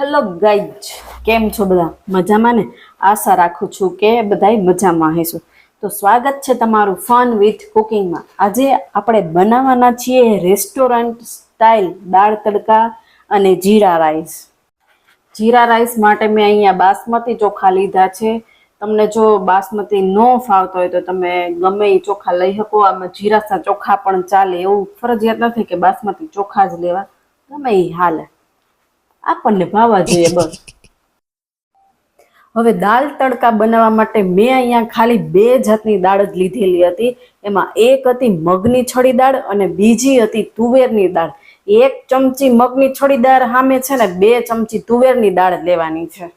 Hello guys કેમ છો બધા? મજામાં ને? આશા રાખું છું કે બધાય મજામાં હશો. તો સ્વાગત છે તમારું ફન વિથ કુકિંગમાં આજે આપણે બનાવવાના છીએ રેસ્ટોરન્ટ સ્ટાઇલ દાળ તડકા અને જીરા રાઈસ. જીરા રાઈસ માટે મેં અહીંયા બાસમતી ચોખા લીધા છે. તમને જો બાસમતી ન ફાવતો હોય તો તમે ગમે એ ચોખા લઈ શકો. આમાં જીરાસા ચોખા પણ ચાલે. એવું ફરજિયાત નથી કે બાસમતી ચોખા જ લેવા. ગમે એ હાલે. આપણને ભાવવા જોઈએ બસ. હવે દાળ તડકા બનાવવા માટે મેં અહીંયા ખાલી બે જાતની દાળ જ લીધેલી હતી. એમાં એક હતી મગની છડી દાળ અને બીજી હતી તુવેરની દાળ. એક ચમચી મગની છડી દાળ સામે છે ને બે ચમચી તુવેરની દાળ લેવાની છે.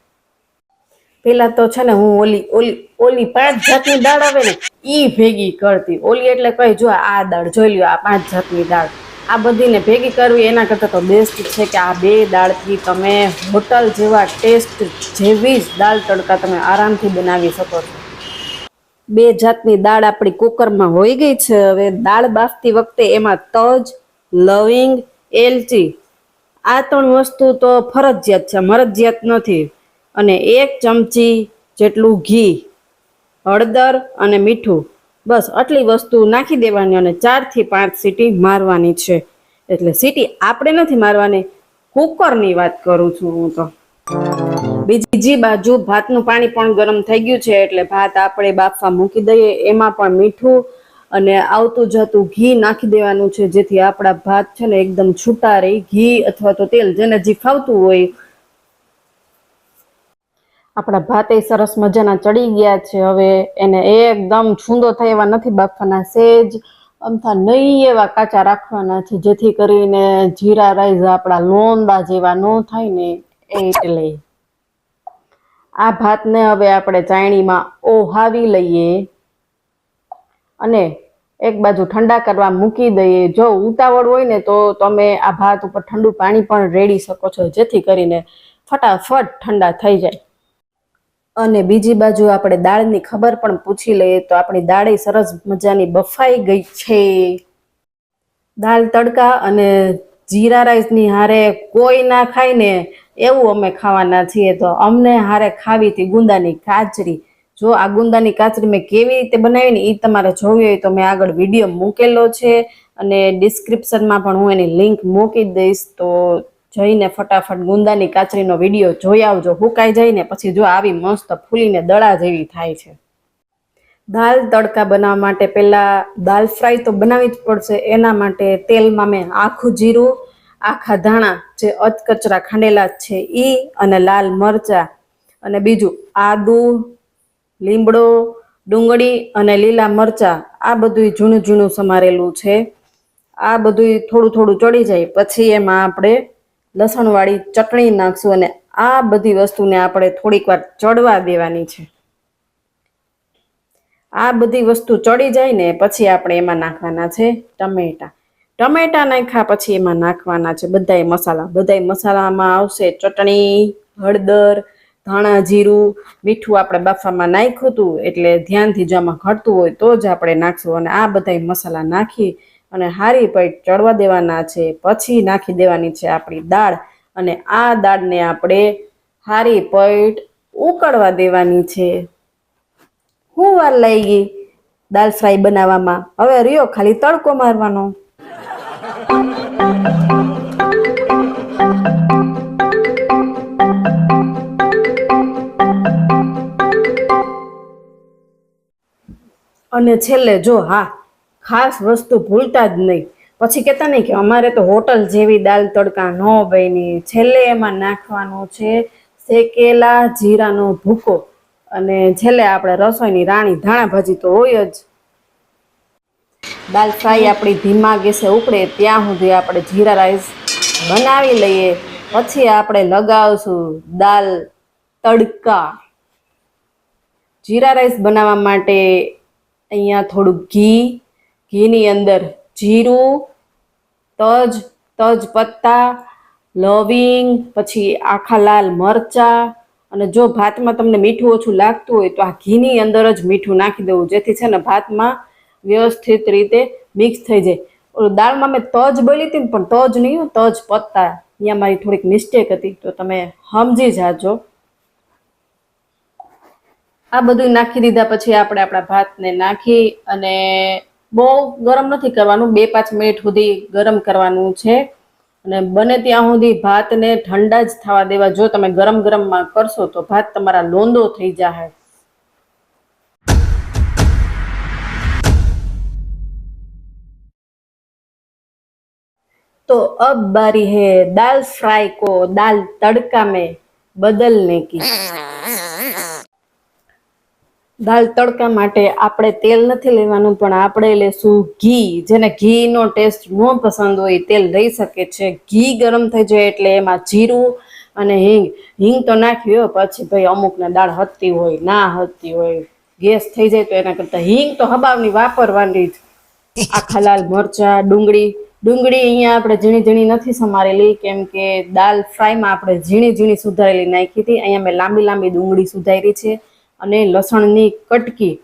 પેલા તો છે ને હું ઓલી ઓલી ઓલી પાંચ જાતની દાળ આવે ને ઈ ભેગી કરતી. ઓલી એટલે કઈ, જો આ દાળ જોઈ લ્યો, આ પાંચ જાતની દાળ. આ બધીને ભેગી કરવી, એના કરતાં તો બેસ્ટ છે કે આ બે દાળથી તમે હોટલ જેવા ટેસ્ટ જેવી જ દાળ તડકા તમે આરામથી બનાવી શકો છો. બે જાતની દાળ આપણી કુકરમાં હોઈ ગઈ છે. હવે દાળ બાફતી વખતે એમાં તજ, લવિંગ, એલચી, આ ત્રણ વસ્તુ તો ફરજિયાત છે, મરજિયાત નથી. અને એક ચમચી જેટલું ઘી, હળદર અને મીઠું. બસ આટલી વસ્તુ નાખી દેવાની અને ચારથી પાંચ સીટી મારવાની છે. એટલે સીટી આપણે નથી મારવાની, કુકરની વાત કરું છું હું તો. બીજી બાજુ ભાતનું પાણી પણ ગરમ થઈ ગયું છે, એટલે ભાત આપણે બાફવા મૂકી દઈએ, એમાં પણ મીઠું અને આવતું જતું ઘી નાખી દેવાનું છે, જેથી આપણા ભાત છે ને એકદમ છૂટા રહી. ઘી અથવા તો તેલ જેને જે ફાવતું હોય આપણા ભાતે સરસ મજાના ચડી ગયા છે. હવે એને એકદમ છૂંદો થાય એવા નથી બાફવાના, સેજ અમથા નહીં એવા કાચા રાખવાના છે, જેથી કરીને જીરા રાઈસ આપણા લોંદા જેવા ન થાય ને એટલે. આ ભાતને હવે આપણે ચાયણીમાં ઓહાવી લઈએ અને એક બાજુ ઠંડા કરવા મૂકી દઈએ. જો ઉતાવળ હોય ને તો તમે આ ભાત ઉપર ઠંડુ પાણી પણ રેડી શકો છો, જેથી કરીને ફટાફટ ઠંડા થઈ જાય. અને બીજી બાજુ આપણે દાળની ખબર પણ પૂછી લઈએ તો આપણી દાળ સરસ મજાની બફાઈ ગઈ છે. દાળ તડકા અને જીરા રાઈસની હારે કોઈ ના ખાય ને એવું અમે ખાવાના છીએ. તો અમને હારે ખાવી હતી ગુંદાની કાચરી જો આ ગુંદાની કાચરી મેં કેવી રીતે બનાવી ને એ તમારે જોવી હોય તો મેં આગળ વીડિયો મૂકેલો છે અને ડિસ્ક્રિપ્શનમાં પણ હું એની લિંક મૂકી દઈશ. તો જઈને ફટાફટ ગુંદાની કાચરીનો વીડિયો જોઈ આવજો. હુકાઈ જઈને પછી જો આવી મસ્ત ફૂલીને દડા જેવી થાય છે. દાલ તડકા બનાવવા માટે પહેલાં દાલ ફ્રાય તો બનાવવી જ પડશે. એના માટે તેલમાં મેં આખું જીરું, આખા ધાણા, જે અધકચરા ખાંડેલા છે એ અને લાલ મરચાં અને બીજું આદુ, લીમડો, ડુંગળી અને લીલા મરચાં આ બધું ઝૂણું ઝૂણું સમારેલું છે. આ બધું થોડું થોડું ચડી જાય. પછી એમાં આપણે લસણવાળી ચટણી નાખશું અને આ બધી વસ્તુને આપણે થોડીક વાર ચડવા દેવાની છે. આ બધી વસ્તુ ચડી જાય ને પછી આપણે એમાં નાખવાના છે ટમેટા. ટમેટા નાખ્યા પછી એમાં નાખવાના છે બધાય મસાલા. બધાય મસાલામાં આવશે ચટણી, હળદર, ધાણા, જીરું. મીઠું આપણે બાફામાં નાખ્યું હતું એટલે ધ્યાનથી જો આમાં ઘટતું હોય તો જ આપણે નાખશું અને આ બધાય મસાલા નાખી અને હારી પૈટ ચડવા દેવાના છે, પછી નાખી દેવાની છે આપણી દાળ. અને આ દાળને આપણે હારી પૈટ ઉકળવા દેવાની છે. હું વાર લઈ ગઈ દાળ ફ્રાય બનાવવામાં. હવે રહ્યો ખાલી તડકો મારવાનો. અને છેલ્લે જો હા ખાસ વસ્તુ ભૂલતા જ નહીં. પછી કહેતા નહીં કે અમારે તો હોટલ જેવી દાલ તડકા ન બની. છેલ્લે એમાં નાખવાનો છે શેકેલા જીરાનો ભૂકો. અને છેલ્લે આપણે રસોઈની રાણી ધાણા ભાજી તો હોય જ. દાલ ફ્રાય આપણી ધીમા ગેસે ઉકળે ત્યાં સુધી આપણે જીરા રાઈસ બનાવી લઈએ. પછી આપણે લગાવશું દાલ તડકા. જીરા રાઈસ બનાવવા માટે અહીંયા થોડુંક ઘી ઘીની અંદર જીરું, તજ તજ પત્તા, લવિંગ, પછી આખા લાલ મરચાં, અને જો ભાતમાં તમને મીઠું ઓછું લાગતું હોય તો આ ઘીની અંદર જ મીઠું નાખી દેવું, જેથી છે ને ભાતમાં વ્યવસ્થિત રીતે મિક્સ થઈ જાય. દાળમાં મેં તજ બોલી હતી પણ તજ નહીં તજ પત્તા. અહીંયા મારી થોડીક મિસ્ટેક હતી, તો તમે સમજી જાજો. આ બધું નાખી દીધા પછી આપણે આપણા ભાતને નાખી અને બહુ ગરમ નથી કરવાનું બે પાંચ મિનિટ સુધી ગરમ કરવાનું છે અને બને ત્યાં સુધી ભાતને ઠંડા જ થવા દેવા જો તમે ગરમ ગરમમાં કરશો તો ભાત તમારા લોંદો થઈ જાય तो अब बारी है दाल फ्राई को दाल तड़का में बदलने की દાલ તડકા માટે આપણે તેલ નથી લેવાનું, પણ આપણે લેશું ઘી. જેને ઘીનો ટેસ્ટ ન પસંદ હોય તેલ લઈ શકે છે. ઘી ગરમ થઈ જાય એટલે એમાં જીરું અને હિંગ. હિંગ તો નાખ્યું, પછી ભાઈ અમુકને દાળ હતતી હોય, ના હતતી હોય, ગેસ થઈ જાય તો એના કરતાં હિંગ તો હબાવની વાપરવાની જ. આખા લાલ મરચા, ડુંગળી. ડુંગળી અહીંયા આપણે ઝીણી ઝીણી નથી સમારેલી, કેમ કે દાલ ફ્રાયમાં આપણે ઝીણી ઝીણી સુધારેલી નાખી હતી. અહીંયા મેં લાંબી લાંબી ડુંગળી સુધારી છે. અને લસણની કટકી.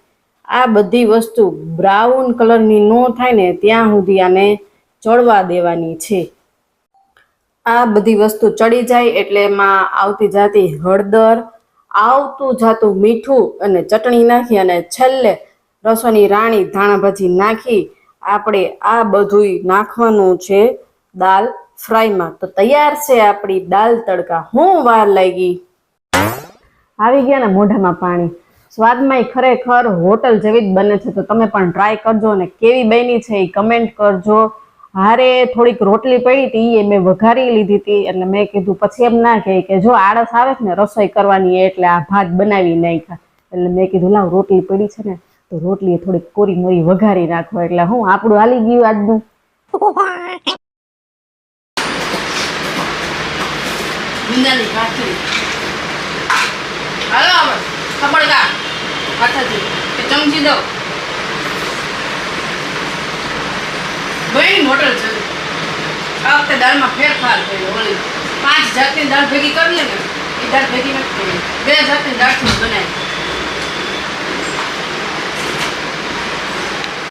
આ બધી વસ્તુ બ્રાઉન કલરની નો થાય ને ત્યાં સુધી આને ચડવા દેવાની છે. આ બધી વસ્તુ ચડી જાય એટલે એમાં આવતી જાતી હળદર, આવતું જાતું મીઠું અને ચટણી નાખી અને છેલ્લે રસોની રાણી ધાણાભાજી નાખી. આપણે આ બધુંય નાખવાનું છે દાલ ફ્રાયમાં. તો તૈયાર છે આપણી દાલ તડકા. હું વાર લાગી. આવી ગયા ને મોઢામાં પાણી. સ્વાદમાંય ખરેખર હોટલ જેવી જ બને છે. તો તમે પણ ટ્રાય કરજો અને કેવી બની છે એ કમેન્ટ કરજો. હારે થોડીક રોટલી પડી હતી એ મેં વઘારી લીધી હતી એટલે મેં કીધું પછી એમ ના કહે કે જો આળસ આવે છે ને રસોઈ કરવાની એટલે આ ભાત બનાવી નાખ્યા. એટલે મેં કીધું લાવ રોટલી પડી છે ને તો રોટલી થોડીક કોરી મોરી વઘારી નાખો એટલે હું આપણું હાલી ગયું આજનું. હાલો હવે ખબરદાર હાથેથી કે ચમચી દો. બહેની હોટલ છે. આ વખતે દાળમાં ફેરફાર થયો ઓલી પાંચ જાતની દાળ ભેગી કરી લે ને, એ દાળ ભેગી નથી કરી. બે જાતની દાળથી બનાવી.